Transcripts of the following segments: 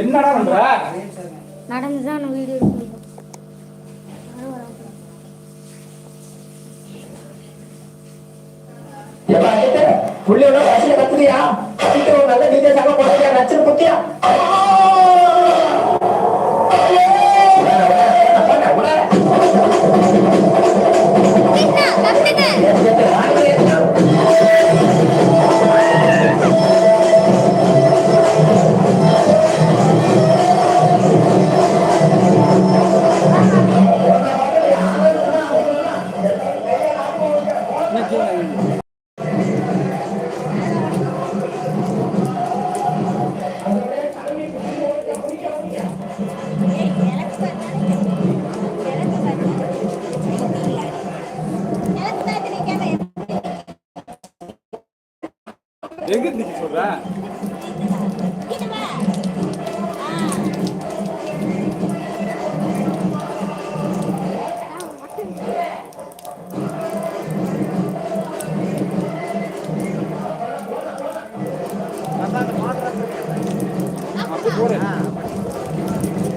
என்னடா பண்ற? நடந்துதான் வீடியோ எடுக்கணும் ஏப்பா, அடித்து, புள்ளையோட அடித்து ஒரு நல்ல நீங்க சக போட்டியா நச்சுன்னு குத்தியா? எங்க நிக்க சொல்ற?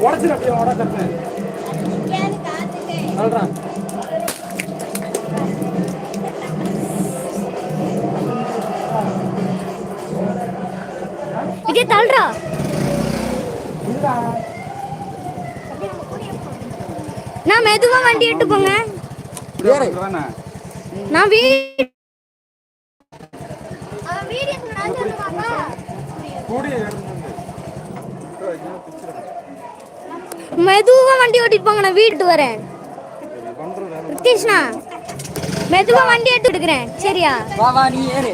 உடச்சிரு அப்படியே உட தட்டுனேன் சொல்றான் தள்ளுறா நான் மெதுவா வண்டி எடுத்து போங்க. நான் வீ கூடிய மெதுவா வண்டி ஓட்டிட்டு போங்க நான் வீட்டு வரேன். கிருஷ்ணா மெதுவா வண்டி எடுத்து எடுக்கிறேன் சரியா? வா வா நீ ஏறு.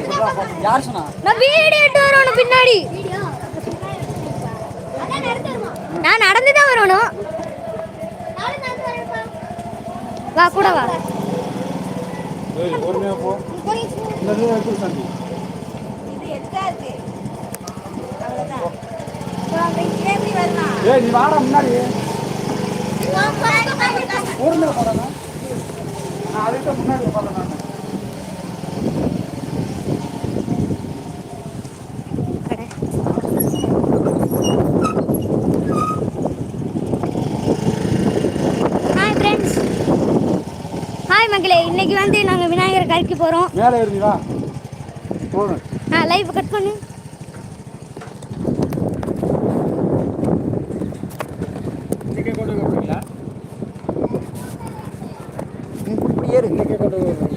யார் சொன்னா? நான் வீடு எடுத்து வரணும் பின்னாடி. நான் நடந்து தான் வரணும். வா கூட வா. ஏய் நீ வாடா முன்னாடி. நான். அதுக்கு முன்னாடி நான். மக்களே இன்னைக்கு வந்து நாங்கள் விநாயகர் கரைக்கு போகிறோம் மேலே ஏறி வா. போகணும் ஆ லைவ் கட் பண்ணு.